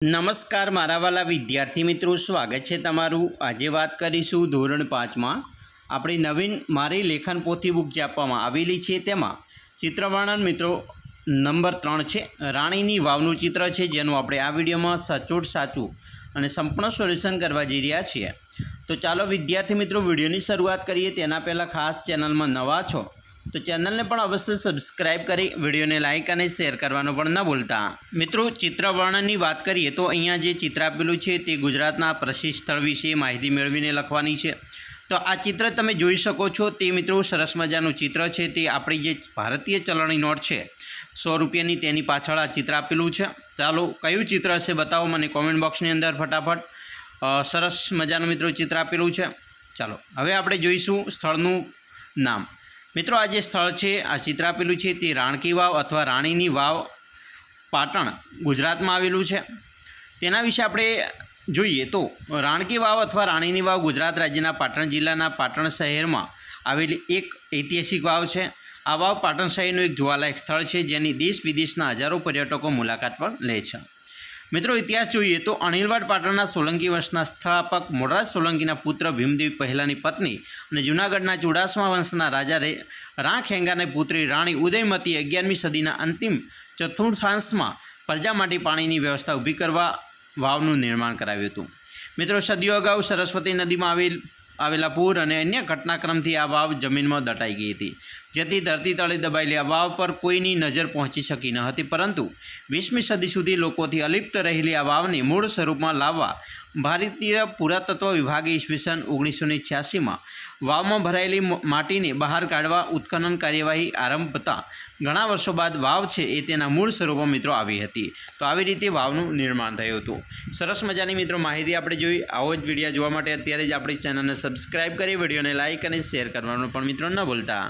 નમસ્કાર મારા વાલા વિદ્યાર્થી મિત્રો, સ્વાગત છે તમારું. આજે વાત કરીશું ધોરણ પાંચમાં આપણી નવીન મારી લેખન પોથી બુક જે આપવામાં આવેલી છે તેમાં ચિત્રવર્ણન મિત્રો નંબર ત્રણ છે. રાણીની વાવનું ચિત્ર છે જેનું આપણે આ વિડીયોમાં સચોટ, સાચું અને સંપૂર્ણ સોલ્યુશન કરવા જઈ રહ્યા છીએ. તો ચાલો વિદ્યાર્થી મિત્રો, વિડીયોની શરૂઆત કરીએ. તેના પહેલાં ખાસ ચેનલમાં નવા છો તો ચેનલને પણ અવશ્ય સબસ્ક્રાઇબ કરી, વિડીયોને લાઇક અને શેર કરવાનું પણ ન ભૂલતા. મિત્રો ચિત્ર વર્ણનની વાત કરીએ તો અહીંયા જે ચિત્ર આપેલું છે તે ગુજરાતના પ્રસિદ્ધ સ્થળ વિશે માહિતી મેળવીને લખવાની છે. તો આ ચિત્ર તમે જોઈ શકો છો, તે મિત્રો સરસ મજાનું ચિત્ર છે. તે આપણી જે ભારતીય ચલણી નોટ છે, સો રૂપિયાની તેની પાછળ આ ચિત્ર આપેલું છે. ચાલો, કયું ચિત્ર હશે બતાવો મને કોમેન્ટ બોક્સની અંદર ફટાફટ. સરસ મજાનું મિત્રો ચિત્ર આપેલું છે. ચાલો, હવે આપણે જોઈશું સ્થળનું નામ. મિત્રો, આ જે સ્થળ છે, આ ચિત્ર આપેલું છે, તે રાણકી વાવ અથવા રાણીની વાવ પાટણ ગુજરાતમાં આવેલું છે. તેના વિશે આપણે જોઈએ તો, રાણકી વાવ અથવા રાણીની વાવ ગુજરાત રાજ્યના પાટણ જિલ્લાના પાટણ શહેરમાં આવેલી એક ઐતિહાસિક વાવ છે. આ વાવ પાટણ શહેરનું એક જોવાલાયક સ્થળ છે, જેની દેશ વિદેશના હજારો પર્યટકો મુલાકાત પણ લે છે. મિત્રો, ઇતિહાસ જોઈએ તો અણિલવાડ પાટણના સોલંકી વંશના સ્થાપક મોરાજ સોલંકીના પુત્ર ભીમદેવ પહેલાની પત્ની અને જૂનાગઢના ચુડાસમા વંશના રાજા રાણખેંગાની પુત્રી રાણી ઉદયમતી અગિયારમી સદીના અંતિમ ચતુર્થાંશમાં પ્રજા માટે પાણીની વ્યવસ્થા ઊભી કરવા વાવનું નિર્માણ કરાવ્યું હતું. મિત્રો, સદીઓ અગાઉ સરસ્વતી નદીમાં આવેલ, આવેલા પૂર અને અન્ય ઘટનાક્રમથી આ વાવ જમીનમાં દટાઈ ગઈ હતી. જેથી ધરતી તળે દબાયેલી આ વાવ પર કોઈની નજર પહોંચી શકી ન હતી. પરંતુ વીસમી સદી સુધી લોકોથી અલિપ્ત રહેલી આ વાવને મૂળ સ્વરૂપમાં લાવવા ભારતીય પુરાતત્વ વિભાગે ઈસવીસન ઓગણીસો ને છ્યાસીમાં વાવમાં ભરાયેલી માટીને બહાર કાઢવા ઉત્ખનન કાર્યવાહી આરંભતા ઘણા વર્ષો બાદ વાવ છે એ તેના મૂળ સ્વરૂપમાં મિત્રો આવી હતી. તો આવી રીતે વાવનું નિર્માણ થયું હતું. સરસ મજાની મિત્રો માહિતી આપણે જોઈ. આવો જ વીડિયો જોવા માટે અત્યારે જ આપણી ચેનલને સબસ્ક્રાઈબ કરી, વિડીયોને લાઇક અને શેર કરવાનું પણ મિત્રો ન ભૂલતા.